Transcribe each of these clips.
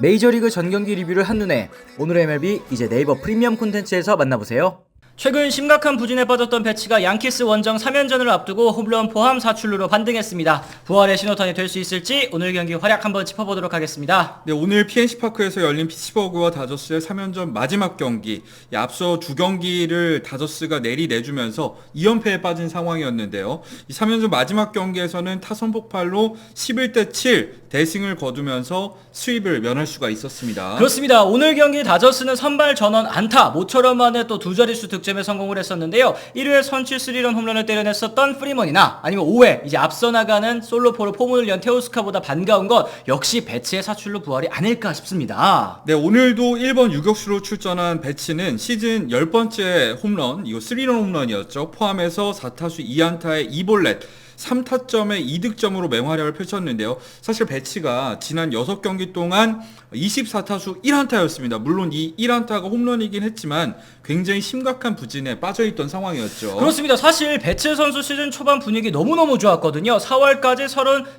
메이저리그 전경기 리뷰를 한눈에 오늘의 MLB 이제 네이버 프리미엄 콘텐츠에서 만나보세요. 최근 심각한 부진에 빠졌던 배치가 양키스 원정 3연전을 앞두고 홈런 포함 사출루로 반등했습니다. 부활의 신호탄이 될 수 있을지 오늘 경기 활약 한번 짚어보도록 하겠습니다. 네, 오늘 PNC 파크에서 열린 피츠버그와 다저스의 3연전 마지막 경기. 이 앞서 두 경기를 다저스가 내리내주면서 2연패에 빠진 상황이었는데요. 이 3연전 마지막 경기에서는 타선 폭발로 11대 7 대승을 거두면서 수입을 면할 수가 있었습니다. 그렇습니다. 오늘 경기 다저스는 선발 전원 안타, 모처럼 만에 또 두 자릿수 득점에 성공을 했었는데요. 1회 선취 스리런 홈런을 때려냈었던 프리먼이나 아니면 5회 이제 앞서 나가는 솔로포로 포문을 연 테오스카보다 반가운 것 역시 배치의 사출로 부활이 아닐까 싶습니다. 네, 오늘도 1번 유격수로 출전한 배치는 시즌 10번째 홈런, 이거 3런 홈런이었죠. 포함해서 4타수 2안타에 2볼넷. 3타점에 2득점으로 맹활약을 펼쳤는데요. 사실 배치가 지난 6경기 동안 24타수 1안타였습니다. 물론 이 1안타가 홈런이긴 했지만 굉장히 심각한 부진에 빠져있던 상황이었죠. 그렇습니다. 사실 배츠 선수 시즌 초반 분위기 너무너무 좋았거든요. 4월까지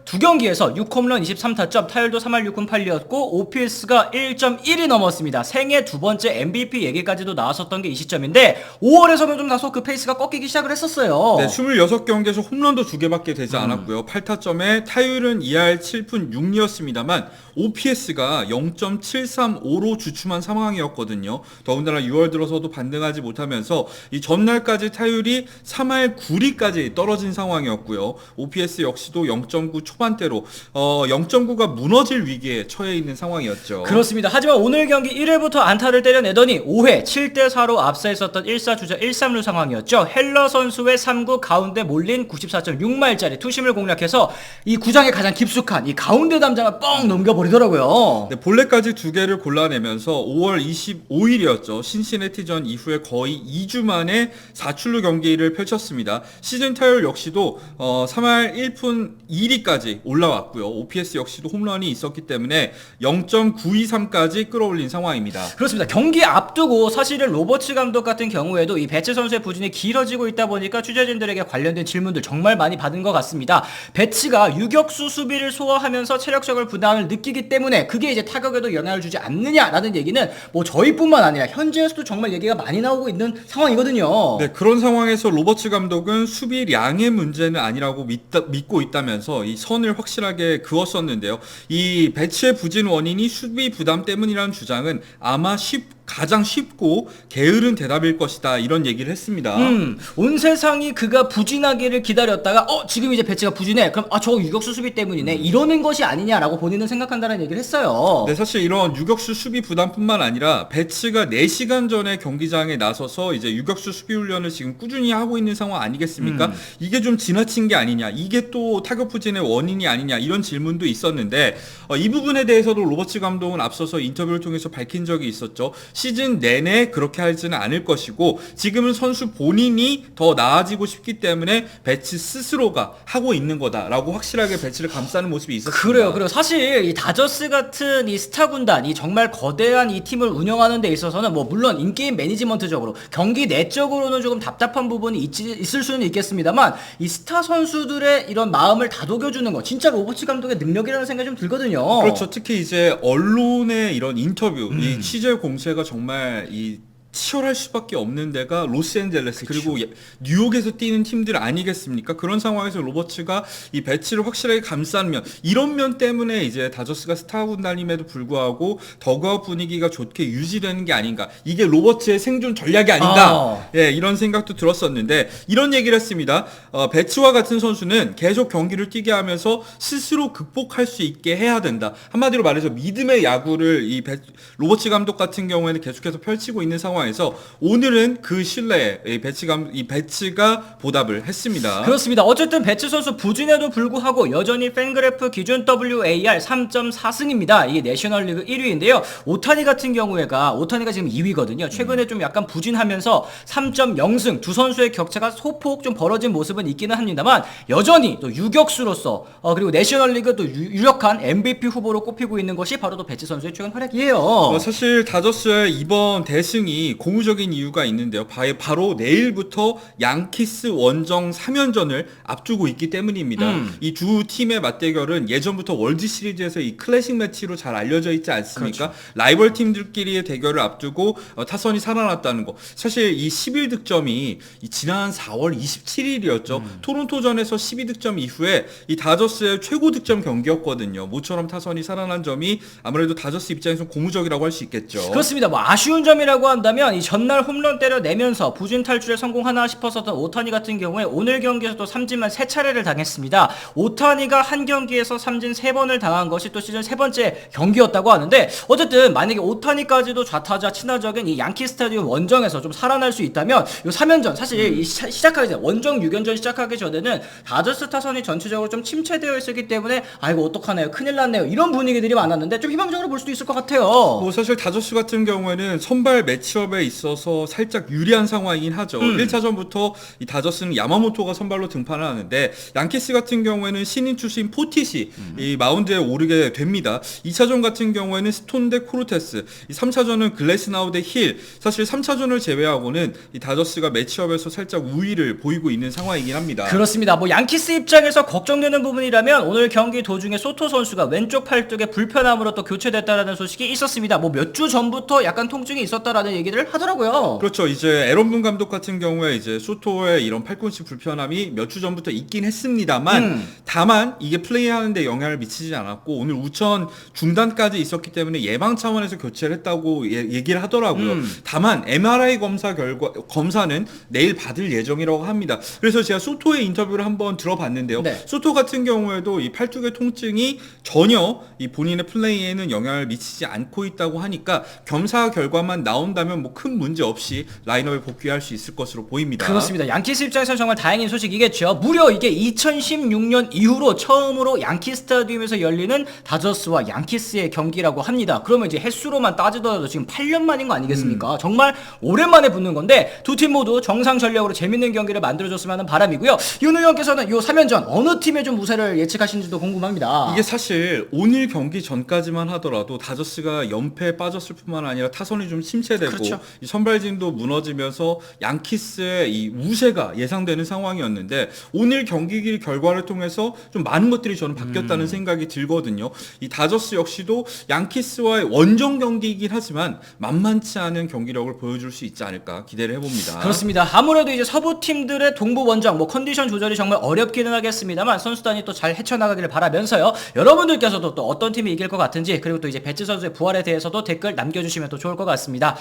32경기에서 6홈런 23타점, 타율도 3할 6푼 8리였고 OPS가 1.1이 넘었습니다. 생애 두 번째 MVP 얘기까지도 나왔었던 게 이 시점인데 5월에서는 좀 다소 그 페이스가 꺾이기 시작을 했었어요. 네, 26경기에서 홈런도 2개 밖에 되지 음. 않았고요. 8타점에 타율은 2할 7푼 6리였습니다만 OPS가 0.735로 주춤한 상황이었거든요. 더군다나 6월 들어서도 반등하지 못하면서 이 전날까지 타율이 3할 9리까지 떨어진 상황이었고요. OPS 역시도 0.9 초반대로 어, 0.9가 무너질 위기에 처해 있는 상황이었죠. 그렇습니다. 하지만 오늘 경기 1회부터 안타를 때려내더니 5회 7대 4로 앞서 있었던 1사 주자 1-3루 상황이었죠. 헬러 선수의 3구 가운데 몰린 94.6 마일짜리 투심을 공략해서 이 구장의 가장 깊숙한 이 가운데 담장을 뻥 넘겨버리더라고요. 네, 볼넷까지 두 개를 골라내면서 5월 25일이었죠. 신시내티전 이후에 거의 2주 만에 4출루 경기를 펼쳤습니다. 시즌 타율 역시도 어, 3할 1푼 2리까지 올라왔고요. OPS 역시도 홈런이 있었기 때문에 0.923까지 끌어올린 상황입니다. 그렇습니다. 경기 앞두고 사실은 로버츠 감독 같은 경우에도 이 배츠 선수의 부진이 길어지고 있다 보니까 취재진들에게 관련된 질문들 정말 많이 받은 것 같습니다. 배츠가 유격수 수비를 소화하면서 체력적을 부담을 느끼기 때문에 그게 이제 타격에도 영향을 주지 않느냐라는 얘기는 뭐 저희뿐만 아니라 현지에서도 정말 얘기가 많이 나오고 있는 상황이거든요. 네, 그런 상황에서 로버츠 감독은 수비량의 문제는 아니라고 믿다, 믿고 있다면서 이 선을 확실하게 그었었는데요. 이 배치의 부진 원인이 수비 부담 때문이라는 주장은 아마 쉽 가장 쉽고 게으른 대답일 것이다 이런 얘기를 했습니다. 음, 온 세상이 그가 부진하기를 기다렸다가 어 지금 이제 배치가 부진해 그럼 아 저거 유격수 수비 때문이네 이러는 것이 아니냐라고 본인은 생각한다는 얘기를 했어요. 네, 사실 이런 유격수 수비 부담뿐만 아니라 배치가 4시간 전에 경기장에 나서서 이제 유격수 수비 훈련을 지금 꾸준히 하고 있는 상황 아니겠습니까? 음. 이게 좀 지나친 게 아니냐, 이게 또 타격 부진의 원인이 아니냐 이런 질문도 있었는데 어, 이 부분에 대해서도 로버츠 감독은 앞서서 인터뷰를 통해서 밝힌 적이 있었죠. 시즌 내내 그렇게 하지는 않을 것이고 지금은 선수 본인이 더 나아지고 싶기 때문에 배치 스스로가 하고 있는 거다라고 확실하게 배치를 감싸는 모습이 있었습니다. 그래요, 그래요. 사실 이 다저스 같은 이 스타 군단, 이 정말 거대한 이 팀을 운영하는 데 있어서는 뭐 물론 인게임 매니지먼트적으로 경기 내적으로는 조금 답답한 부분이 있지, 있을 수는 있겠습니다만 이 스타 선수들의 이런 마음을 다독여주는 거 진짜 로버츠 감독의 능력이라는 생각이 좀 들거든요. 그렇죠. 특히 이제 언론의 이런 인터뷰, 음. 이 취재 공세가 정말 이 치열할 수밖에 없는 데가 로스앤젤레스 그리고 예- 뉴욕에서 뛰는 팀들 아니겠습니까? 그런 상황에서 로버츠가 이 배치를 확실하게 감싸는 면 이런 면 때문에 이제 다저스가 스타 군단임에도 불구하고 더그아웃 분위기가 좋게 유지되는 게 아닌가 이게 로버츠의 생존 전략이 아닌가 아. 예 이런 생각도 들었었는데 이런 얘기를 했습니다. 어, 배치와 같은 선수는 계속 경기를 뛰게 하면서 스스로 극복할 수 있게 해야 된다. 한마디로 말해서 믿음의 야구를 이 배- 로버츠 감독 같은 경우에는 계속해서 펼치고 있는 상황 에서 오늘은 그 신뢰에 이 배치 감, 이 배치가 보답을 했습니다. 그렇습니다. 어쨌든 배츠 선수 부진에도 불구하고 여전히 팬그래프 기준 WAR 3.4승입니다. 이게 내셔널리그 1위인데요. 오타니 같은 경우에가 오타니가 지금 2위거든요. 최근에 좀 약간 부진하면서 3.0승 두 선수의 격차가 소폭 좀 벌어진 모습은 있기는 합니다만 여전히 또 유격수로서 어, 그리고 내셔널리그 또 유, 유력한 MVP 후보로 꼽히고 있는 것이 바로 또 배츠 선수의 최근 활약이에요. 어, 사실 다저스의 이번 대승이 굉장히 고무적인 이유가 있는데요. 바- 바로 내일부터 양키스 원정 3연전을 앞두고 있기 때문입니다. 음. 이두 팀의 맞대결은 예전부터 월드 시리즈에서 이 클래식 매치로 잘 알려져 있지 않습니까? 라이벌 팀들끼리의 대결을 앞두고 어, 타선이 살아났다는 거. 사실 이 11득점이 이 지난 4월 27일이었죠. 토론토전에서 12득점 이후에 이 다저스의 최고 득점 경기였거든요. 모처럼 타선이 살아난 점이 아무래도 다저스 입장에서 고무적이라고 할 수 있겠죠. 그렇습니다. 뭐 아쉬운 점이라고 한다면 이 전날 홈런 때려 내면서 부진 탈출에 성공하나 싶었었던 오타니 같은 경우에 오늘 경기에서도 삼진만 세 차례를 당했습니다. 오타니가 한 경기에서 삼진 세 번을 당한 것이 또 시즌 세 번째 경기였다고 하는데 어쨌든 만약에 오타니까지도 좌타자 친화적인 이 양키 스타디움 원정에서 좀 살아날 수 있다면 이 3연전 사실 이 시, 시작하기 전에 원정 6연전 시작하기 전에는 다저스 타선이 전체적으로 좀 침체되어 있었기 때문에 아이고 어떡하나요 큰일 났네요 이런 분위기들이 많았는데 좀 희망적으로 볼 수도 있을 것 같아요. 뭐 사실 다저스 같은 경우에는 선발 매치업 에 있어서 살짝 유리한 상황이긴 하죠. 음. 1차전부터 이 다저스는 야마모토가 선발로 등판을 하는데 양키스 같은 경우에는 신인 출신 포티시 음. 이 마운드에 오르게 됩니다. 2차전 같은 경우에는 스톤 대 코르테스, 이 3차전은 글래스나우 대 힐. 사실 3차전을 제외하고는 이 다저스가 매치업에서 살짝 우위를 보이고 있는 상황이긴 합니다. 그렇습니다. 뭐 양키스 입장에서 걱정되는 부분이라면 오늘 경기 도중에 소토 선수가 왼쪽 팔뚝에 불편함으로 또 교체됐다라는 소식이 있었습니다. 뭐 몇 주 전부터 약간 통증이 있었다라는 얘기를 하더라고요. 그렇죠. 이제 에런분 감독 같은 경우에 이제 소토의 이런 팔꿈치 불편함이 몇 주 전부터 있긴 했습니다만 음. 다만 이게 플레이하는데 영향을 미치지 않았고 오늘 우천 중단까지 있었기 때문에 예방 차원에서 교체를 했다고 예- 얘기를 하더라고요. 음. 다만 MRI 검사 결과 검사는 내일 받을 예정이라고 합니다. 그래서 제가 소토의 인터뷰를 한번 들어봤는데요. 네. 소토 같은 경우에도 이 팔뚝의 통증이 전혀 이 본인의 플레이에는 영향을 미치지 않고 있다고 하니까 검사 결과만 나온다면 뭐큰 문제 없이 라인업에 복귀할 수 있을 것으로 보입니다. 그렇습니다. 양키스 입장에서는 정말 다행인 소식이겠죠. 무려 이게 2016년 이후로 처음으로 양키 스타디움에서 열리는 다저스와 양키스의 경기라고 합니다. 그러면 이제 횟수로만 따지더라도 지금 8년 만인 거 아니겠습니까? 정말 오랜만에 붙는 건데 두 팀 모두 정상 전력으로 재밌는 경기를 만들어줬으면 하는 바람이고요. 윤 의원께서는 요 3연전 어느 팀의 좀 우세를 예측하시는지도 궁금합니다. 이게 사실 오늘 경기 전까지만 하더라도 다저스가 연패에 빠졌을 뿐만 아니라 타선이 좀 침체되고 그렇죠. 이 선발진도 무너지면서 양키스의 이 우세가 예상되는 상황이었는데 오늘 경기 결과를 통해서 좀 많은 것들이 저는 바뀌었다는 음. 생각이 들거든요. 이 다저스 역시도 양키스와의 원정 경기이긴 하지만 만만치 않은 경기력을 보여줄 수 있지 않을까 기대를 해봅니다. 그렇습니다. 아무래도 이제 서부 팀들의 동부 원정 뭐 컨디션 조절이 정말 어렵기는 하겠습니다만 선수단이 또 잘 헤쳐나가기를 바라면서요. 여러분들께서도 또 어떤 팀이 이길 것 같은지 그리고 또 이제 배츠 선수의 부활에 대해서도 댓글 남겨주시면 또 좋을 것 같습니다.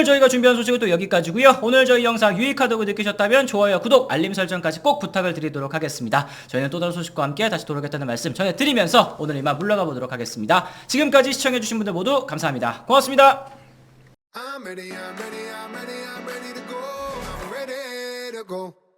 오늘 저희가 준비한 소식은 또 여기까지고요. 오늘 저희 영상 유익하다고 느끼셨다면 좋아요, 구독, 알림 설정까지 꼭 부탁을 드리도록 하겠습니다. 저희는 또 다른 소식과 함께 다시 돌아오겠다는 말씀 전해드리면서 오늘 이만 물러가 보도록 하겠습니다. 지금까지 시청해주신 분들 모두 감사합니다. 고맙습니다. I'm ready, I'm ready, I'm ready, I'm ready to go. I'm ready to go.